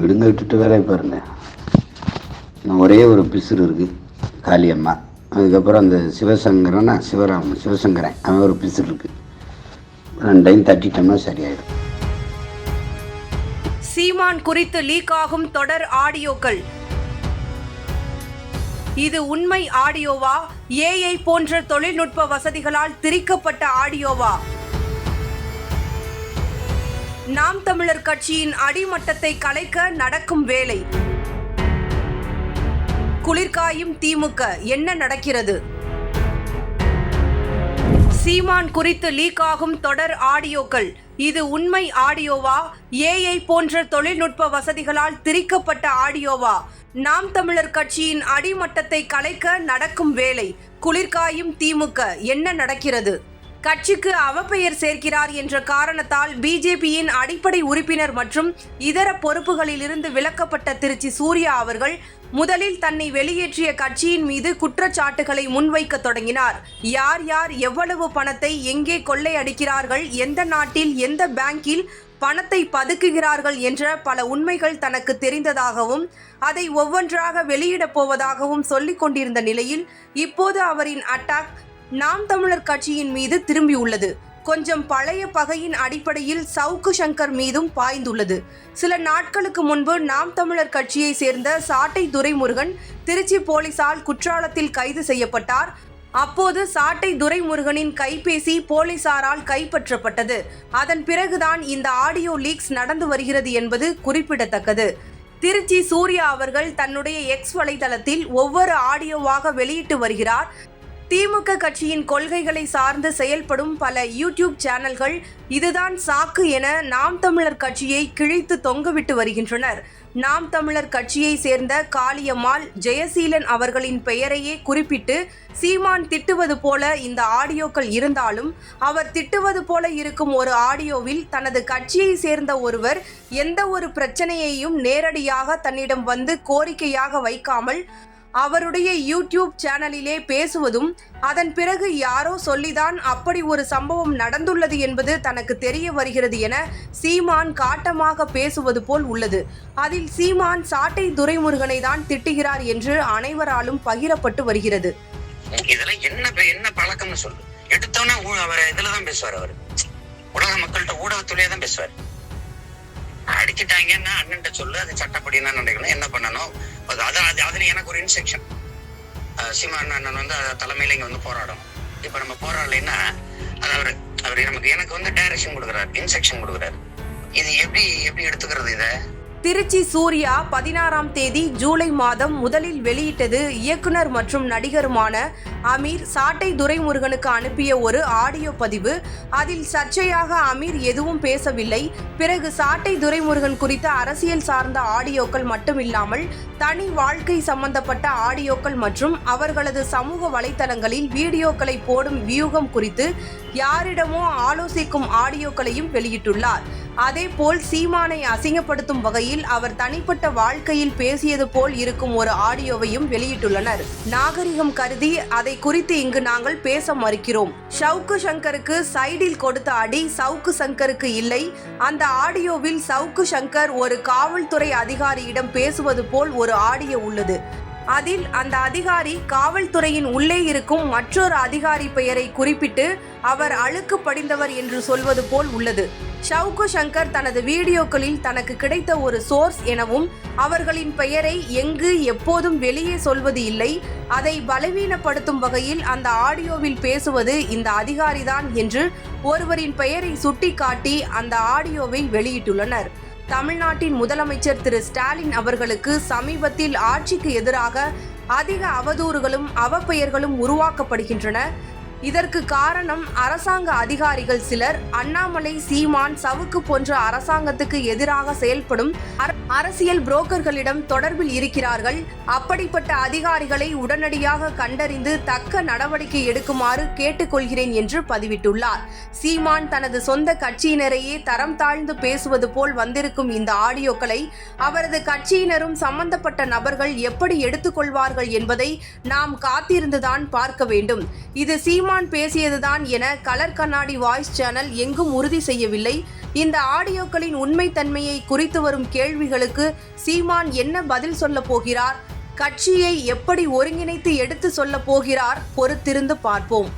விடுங்க விட்டுட்டு வேலையை பாருங்க. நான் ஒரே ஒரு பிசுறு இருக்குது காளியம்மா அதுக்கப்புறம் அந்த சிவசங்கரன்னா சிவராம சிவசங்கரன். அவன் ஒரு பிசுறு இருக்குது ரெண்டையும் தட்டிட்டோம்னா சரியாயிடும். சீமான் குறித்து லீக் ஆகும் தொடர் ஆடியோக்கள். இது உண்மை ஆடியோவா? ஏஐ போன்ற தொழில்நுட்ப வசதிகளால் திரிக்கப்பட்ட ஆடியோவா? நாம் தமிழர் கட்சியின் அடிமட்டத்தை கலைக்க நடக்கும் வேலை. குளிர்காயும் திமுக என்ன நடக்கிறது? சீமான் குறித்து லீக் ஆகும் தொடர் ஆடியோக்கள். இது உண்மை ஆடியோவா? ஏஐ போன்ற தொழில்நுட்ப வசதிகளால் திரிக்கப்பட்ட ஆடியோவா? நாம் தமிழர் கட்சியின் அடிமட்டத்தை கலைக்க நடக்கும் வேலை. குளிர்காயும் திமுக என்ன நடக்கிறது? கட்சிக்கு அவப்பெயர் சேர்க்கிறார் என்ற காரணத்தால் பிஜேபியின் அடிப்படை உறுப்பினர் மற்றும் இதர பொறுப்புகளிலிருந்து விலக்கப்பட்ட திருச்சி சூர்யா அவர்கள் முதலில் தன்னை வெளியேற்றிய கட்சியின் மீது குற்றச்சாட்டுகளை முன்வைக்க தொடங்கினார். யார் யார் எவ்வளவு பணத்தை எங்கே கொள்ளையடிக்கிறார்கள் எந்த நாட்டில் எந்த பேங்கில் பணத்தை பதுக்குகிறார்கள் என்ற பல உண்மைகள் தனக்கு தெரிந்ததாகவும் அதை ஒவ்வொன்றாக வெளியிடப் போவதாகவும் சொல்லிக் கொண்டிருந்த நிலையில் இப்போது அவரின் அட்டாக் நாம் தமிழர் கட்சியின் மீது திரும்பியுள்ளது கொஞ்சம் பழைய பகையின் அடிப்படையில் சவுக்கு சங்கர் மீதும் பாய்ந்துள்ளது. சில நாட்களுக்கு முன்பு நாம் தமிழர் கட்சியை சேர்ந்த சாட்டை துரைமுருகன் திருச்சி போலீசால் குற்றாலத்தில் கைது செய்யப்பட்டார். அப்போது சாட்டை துரைமுருகனின் கைபேசி போலீசாரால் கைப்பற்றப்பட்டது. அதன் பிறகுதான் இந்த ஆடியோ லீக்ஸ் நடந்து வருகிறது என்பது குறிப்பிடத்தக்கது. திருச்சி சூர்யா அவர்கள் தன்னுடைய எக்ஸ் வலைதளத்தில் ஒவ்வொரு ஆடியோவாக வெளியிட்டு வருகிறார். திமுக கட்சியின் கொள்கைகளை சார்ந்து செயல்படும் பல யூடியூப் சேனல்கள் இதுதான் சாக்கு என நாம் தமிழர் கட்சியை கிழித்து தொங்கவிட்டு வருகின்றனர். நாம் தமிழர் கட்சியை சேர்ந்த காளியம்மாள் ஜெயசீலன் அவர்களின் பெயரையே குறிப்பிட்டு சீமான் திட்டுவது போல இந்த ஆடியோக்கள் இருந்தாலும் அவர் திட்டுவது போல இருக்கும் ஒரு ஆடியோவில் தனது கட்சியை சேர்ந்த ஒருவர் எந்த ஒரு பிரச்சனையையும் நேரடியாக தன்னிடம் வந்து கோரிக்கையாக வைக்காமல் அவருடைய யூடியூப் சேனலிலே பேசுவதும் அதன் பிறகு யாரோ சொல்லிதான் அப்படி ஒரு சம்பவம் நடந்துள்ளது என்பது தனக்கு தெரிய வருகிறது என சீமான் காட்டமாக பேசுவது போல் உள்ளது. அதில் சீமான் சாட்டை துரைமுருகனை தான் திட்டுகிறார் என்று அனைவராலும் பகிரப்பட்டு வருகிறது. இதுல என்ன என்ன பழக்கம்னு சொல்லு. எடுத்தோன்னே அவர் இதுலதான் பேசுவார் அவர். உலக மக்கள்கிட்ட ஊடகத்துலயே தான் பேசுவார். அடிச்சிட்டாங்கன்னா அண்ணன் சொல்லு அது சட்டப்படி என்ன நினைக்கணும் என்ன பண்ணணும் அது அது- அது- அதுல எனக்கு ஒரு இன்ஸ்ட்ரக்ஷன் சீமான் அண்ணன் வந்து தலைமையில இங்க வந்து போராடும் இப்ப நம்ம போராடலைன்னா அது அவரு அவர் நமக்கு எனக்கு வந்து டைரக்ஷன் கொடுக்குறாரு இன்ஸ்ட்ரக்ஷன் கொடுக்குறாரு. இது எப்படி எப்படி எடுத்துக்கிறது இதை? திருச்சி சூர்யா பதினாறாம் தேதி ஜூலை மாதம் முதலில் வெளியிட்டது இயக்குனர் மற்றும் நடிகருமான அமீர் சாட்டை துரைமுருகனுக்கு அனுப்பிய ஒரு ஆடியோ பதிவு. அதில் சர்ச்சையாக அமீர் எதுவும் பேசவில்லை. பிறகு சாட்டை துரைமுருகன் குறித்த அரசியல் சார்ந்த ஆடியோக்கள் மட்டுமில்லாமல் தனி வாழ்க்கை சம்பந்தப்பட்ட ஆடியோக்கள் மற்றும் அவர்களது சமூக வலைத்தளங்களில் வீடியோக்களை போடும் வியூகம் குறித்து யாரிடமோ ஆலோசிக்கும் ஆடியோக்களையும் வெளியிட்டுள்ளார். அதேபோல் சீமானை அசிங்கப்படுத்தும் வகையில் அவர் தனிப்பட்ட வாழ்க்கையில் பேசியது போல் இருக்கும் ஒரு ஆடியோவையும் வெளியிட்டுள்ளனர். நாகரிகம் கருதி அதை குறித்து இங்கு நாங்கள் பேச மறுக்கிறோம். ஷவுக்கு சங்கருக்கு சைடில் கொடுத்த அடி சவுக்கு சங்கருக்கு இல்லை. அந்த ஆடியோவில் சவுக்கு சங்கர் ஒரு காவல்துறை அதிகாரியிடம் பேசுவது போல் ஒரு ஆடியோ உள்ளது. அதில் அந்த அதிகாரி காவல்துறையின் உள்ளே இருக்கும் மற்றொரு அதிகாரி பெயரை குறிப்பிட்டு அவர் அழுக்கு படிந்தவர் என்று சொல்வது போல் உள்ளது. ஷவுகு சங்கர் தனது வீடியோக்களில் தனக்கு கிடைத்த ஒரு சோர்ஸ் எனவும் அவர்களின் பெயரை எங்கு எப்போதும் வெளியே சொல்வது இல்லை. அதை பலவீனப்படுத்தும் வகையில் அந்த ஆடியோவில் பேசுவது இந்த அதிகாரிதான் என்று ஒருவரின் பெயரை சுட்டிக்காட்டி அந்த ஆடியோவை வெளியிட்டுள்ளனர். தமிழ்நாட்டின் முதலமைச்சர் திரு. ஸ்டாலின் அவர்களுக்கு சமீபத்தில் ஆட்சிக்கு எதிராக அதிக அவதூறுகளும் அவப்பெயர்களும் உருவாக்கப்படுகின்றன. இதற்கு காரணம் அரசாங்க அதிகாரிகள் சிலர். அண்ணாமலை சீமான் சவுக்கு போன்ற அரசாங்கத்துக்கு எதிராக செயல்படும் அர- அரசியல் புரோக்கர்களிடம் தொடர்பில் இருக்கிறார்கள். அப்படிப்பட்ட அதிகாரிகளை உடனடியாக கண்டறிந்து தக்க நடவடிக்கை எடுக்குமாறு கேட்டுக்கொள்கிறேன் என்று பதிவிட்டுள்ளார். சீமான் தனது சொந்த கட்சியினரையே தரம் தாழ்ந்து பேசுவது போல் வந்திருக்கும் இந்த ஆடியோக்களை அவரது கட்சியினரும் சம்பந்தப்பட்ட நபர்கள் எப்படி எடுத்துக்கொள்வார்கள் என்பதை நாம் காத்திருந்துதான் பார்க்க வேண்டும். இது சீமான் சீமான் பேசியதுதான் என கலர் கண்ணாடி வாய்ஸ் சேனல் எங்கும் உறுதி செய்யவில்லை. இந்த ஆடியோக்களின் உண்மைத்தன்மையை குறித்து வரும் கேள்விகளுக்கு சீமான் என்ன பதில் சொல்ல போகிறார்? கட்சியை எப்படி ஒருங்கிணைத்து எடுத்து சொல்ல போகிறார்? பொறுத்திருந்து பார்ப்போம்.